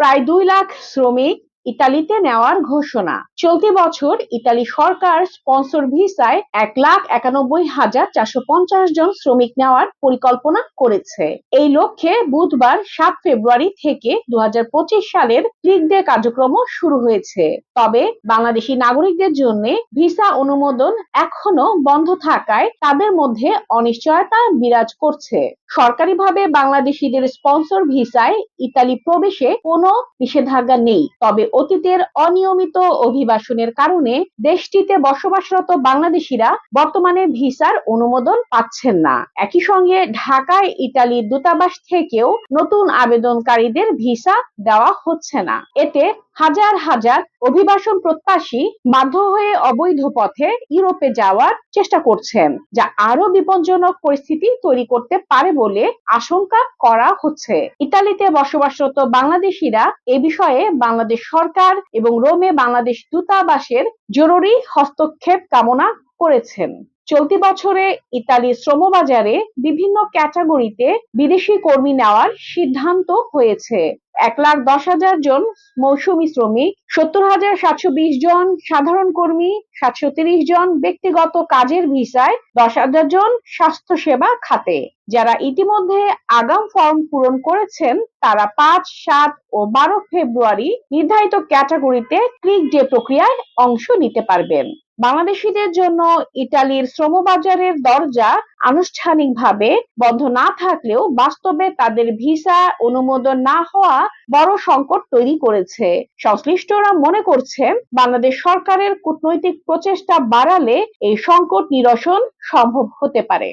প্রায় দুই লাখ শ্রমিক ইতালিতে নেওয়ার ঘোষণা। চলতি বছর ইতালি সরকার স্পন্সর ভিসায় এক লাখ একানব্বই হাজার চারশো পঞ্চাশ জন শ্রমিক নেওয়ার পরিকল্পনা করেছে। এই লক্ষ্যে বুধবার সাত ফেব্রুয়ারি থেকে দু হাজার পঁচিশ সালের ক্লিক ডে কার্যক্রম শুরু হয়েছে। তবে বাংলাদেশি নাগরিকদের জন্য ভিসা অনুমোদন এখনও বন্ধ থাকায় তাদের মধ্যে অনিশ্চয়তা বিরাজ করছে। সরকারিভাবে বাংলাদেশিদের স্পন্সর ভিসায় ইতালি প্রবেশে কোনো নিষেধাজ্ঞা নেই। তবে অতীতের অনিয়মিত অভিবাসনের কারণে দেশটিতে বসবাসরত বাংলাদেশিরা বর্তমানে ভিসার অনুমোদন পাচ্ছেন না। একই সঙ্গে ঢাকায় ইতালির দূতাবাস থেকেও নতুন আবেদনকারীদের ভিসা দেওয়া হচ্ছে না। এতে হাজার হাজার অভিবাসন প্রত্যাশী বাধ্য হয়ে অবৈধ পথে ইউরোপে যাওয়ার চেষ্টা করছেন, যা আরও বিপজ্জনক পরিস্থিতি তৈরি করতে পারে বলে আশঙ্কা করা হচ্ছে। ইতালিতে বসবাসরত বাংলাদেশিরা এ বিষয়ে বাংলাদেশ সরকার এবং রোমে বাংলাদেশ দূতাবাসের জরুরি হস্তক্ষেপ কামনা করেছেন। চলতি বছরে ইতালির শ্রমবাজারে বিভিন্ন ক্যাটাগরিতে বিদেশি কর্মী নেওয়ার সিদ্ধান্ত হয়েছে। এক লাখ দশ হাজার জন মৌসুমী শ্রমিক, সত্তর হাজার সাতশো বিশ জন সাধারণ কর্মী, সাতশো তিরিশ জন ব্যক্তিগত কাজের ভিসায়, দশ হাজার জন স্বাস্থ্যসেবা খাতে। যারা ইতিমধ্যে আগাম ফর্ম পূরণ করেছেন, তারা পাঁচ, সাত ও বারো ফেব্রুয়ারি নির্ধারিত ক্যাটাগরিতে ক্লিক ডে প্রক্রিয়ায় অংশ নিতে পারবেন। বাংলাদেশিদের জন্য ইতালির শ্রমবাজারের দরজা আনুষ্ঠানিকভাবে বন্ধ না থাকলেও বাস্তবে তাদের ভিসা অনুমোদন না হওয়া বড় সংকট তৈরি করেছে। সংশ্লিষ্টরা মনে করছেন, বাংলাদেশ সরকারের কূটনৈতিক প্রচেষ্টা বাড়ালে এই সংকট নিরসন সম্ভব হতে পারে।